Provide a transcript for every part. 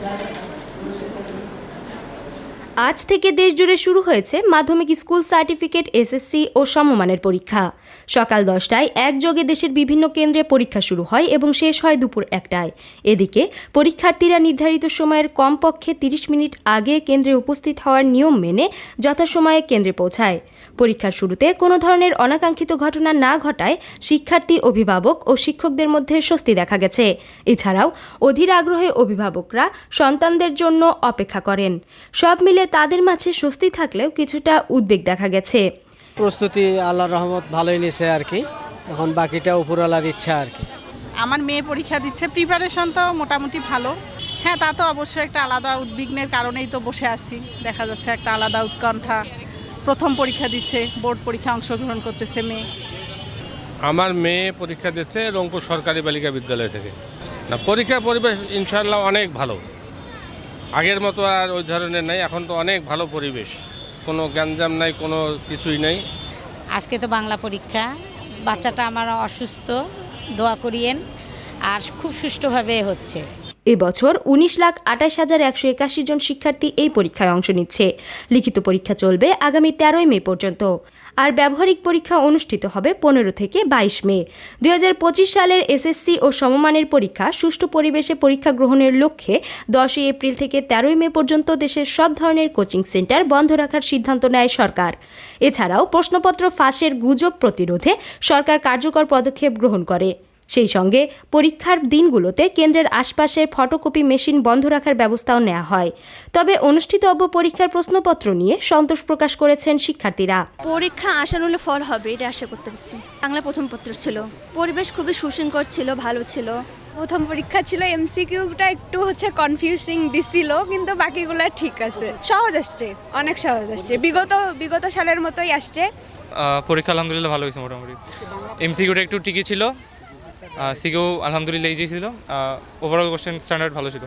Gracias. আজ থেকে দেশজুড়ে শুরু হয়েছে মাধ্যমিক স্কুল সার্টিফিকেট, এসএসসি ও সমমানের পরীক্ষা। সকাল দশটায় একযোগে দেশের বিভিন্ন কেন্দ্রে পরীক্ষা শুরু হয় এবং শেষ হয় দুপুর একটায়। এদিকে, পরীক্ষার্থীরা নির্ধারিত সময়ের কমপক্ষে তিরিশ মিনিট আগে কেন্দ্রে উপস্থিত হওয়ার নিয়ম মেনে যথাসময়ে কেন্দ্রে পৌঁছায়। পরীক্ষার শুরুতে কোনো ধরনের অনাকাঙ্ক্ষিত ঘটনা না ঘটায় শিক্ষার্থী, অভিভাবক ও শিক্ষকদের মধ্যে স্বস্তি দেখা গেছে। এছাড়াও অধীর আগ্রহে অভিভাবকরা সন্তানদের জন্য অপেক্ষা করেন। সব মিলে তাদের মাঝে স্বস্তি থাকলেও কিছুটা উদ্বেগ দেখা গেছে। প্রস্তুতি আল্লাহর রহমত ভালোই নিছে আর কি। এখন বাকিটা উপরওয়ালার ইচ্ছা আর কি। আমার মেয়ে পরীক্ষা দিচ্ছে প্রিপারেশন তো মোটামুটি ভালো। হ্যাঁ তা তো অবশ্যই একটা আলাদা উদ্বিগ্নের কারণেই তো বসে আসছি দেখা যাচ্ছে একটা আলাদা উৎকণ্ঠা। প্রথম পরীক্ষা দিচ্ছে বোর্ড পরীক্ষা অংশগ্রহণ করতেছে মেয়ে। আমার মেয়ে পরীক্ষা দিচ্ছে রংপুর সরকারি বালিকা বিদ্যালয় থেকে। না পরীক্ষা পরিবেশ ইনশাল্লাহ অনেক ভালো। আগের মতো আর ওই ধরনের নাই, এখন তো অনেক ভালো পরিবেশ। কোনো গ্যাঞ্জাম নাই, কোনো কিছুই নাই। আজকে তো বাংলা পরীক্ষা। বাচ্চাটা আমার অসুস্থ, দোয়া করিয়েন। আর খুব সুষ্ঠুভাবে হচ্ছে। এবছর উনিশ লাখ আঠাশ হাজার একশো একাশি জন শিক্ষার্থী এই পরীক্ষায় অংশ নিচ্ছে। লিখিত পরীক্ষা চলবে আগামী তেরোই মে পর্যন্ত। আর ব্যবহারিক পরীক্ষা অনুষ্ঠিত হবে পনেরো থেকে বাইশ মে। দুই হাজার পঁচিশ সালের এসএসসি ও সমমানের পরীক্ষা সুষ্ঠু পরিবেশে পরীক্ষা গ্রহণের লক্ষ্যে দশই এপ্রিল থেকে তেরোই মে পর্যন্ত দেশের সব ধরনের কোচিং সেন্টার বন্ধ রাখার সিদ্ধান্ত নেয় সরকার। এছাড়াও প্রশ্নপত্র ফাঁসের গুজব প্রতিরোধে সরকার কার্যকর পদক্ষেপ গ্রহণ করে। সেই সঙ্গে পরীক্ষার দিনগুলোতে কেন্দ্রের আশপাশের ফটোকপি মেশিন বন্ধ রাখার ব্যবস্থাও নেওয়া হয়। তবে অনুষ্ঠিতব্য পরীক্ষার প্রশ্নপত্র নিয়ে সন্তোষ প্রকাশ করেছেন শিক্ষার্থীরা। পরীক্ষা আশানুলে ফল হবে এটা আশা করতে পারছি। বাংলা প্রথম পত্র ছিল। পরিবেশ খুবই সুশৃঙ্খল ছিল ভালো ছিল। প্রথম পরীক্ষা ছিল এমসিকিউটা একটু হচ্ছে কনফিউজিং দিছিল কিন্তু বাকিগুলো ঠিক আছে। সহজ আসছে অনেক সহজ আসছে। বিগত বিগত সালের মতোই আসছে। পরীক্ষা আলহামদুলিল্লাহ ভালো হয়েছে মোটামুটি। এমসিকিউটা একটু টিকি ছিল। সিকিউ আলহামদুলিল্লাহ ইজি ছিল। ওভারঅল কোশ্চেন স্ট্যান্ডার্ড ভালো ছিল।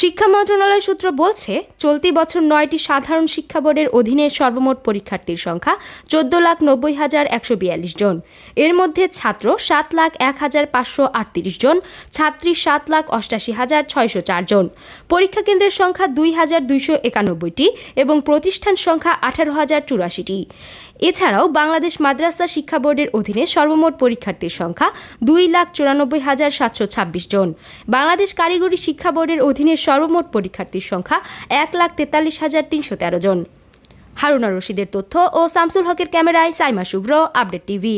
শিক্ষা মন্ত্রণালয় সূত্র বলছে, চলতি বছর নয়টি সাধারণ শিক্ষা বোর্ডের অধীনে সর্বমোট পরীক্ষার্থীর সংখ্যা চোদ্দ লাখ নব্বই হাজার একশো বিয়াল্লিশ জন। এর মধ্যে ছাত্র সাত লাখ এক হাজার পাঁচশো আটত্রিশ জন, ছাত্রী সাত লাখ অষ্টাশি হাজার ছয়শো চার জন। পরীক্ষা কেন্দ্রের সংখ্যা দুই হাজার দুইশো একানব্বইটি এবং প্রতিষ্ঠান সংখ্যা আঠারো হাজার চুরাশিটি। এছাড়াও বাংলাদেশ মাদ্রাসা শিক্ষা বোর্ডের অধীনে সর্বমোট পরীক্ষার্থীর সংখ্যা দুই লাখ চুরানব্বই হাজার সাতশো ছাব্বিশ জন। বাংলাদেশ কারিগরি শিক্ষা বোর্ডের অধীনে সর্বমোট পরীক্ষার্থীর সংখ্যা এক লাখ তেতাল্লিশ হাজার তিনশো তেরো জন। হারুনা রশিদের তথ্য ও শামসুল হকের ক্যামেরায় সাইমা শুভ্র, আপডেট টিভি।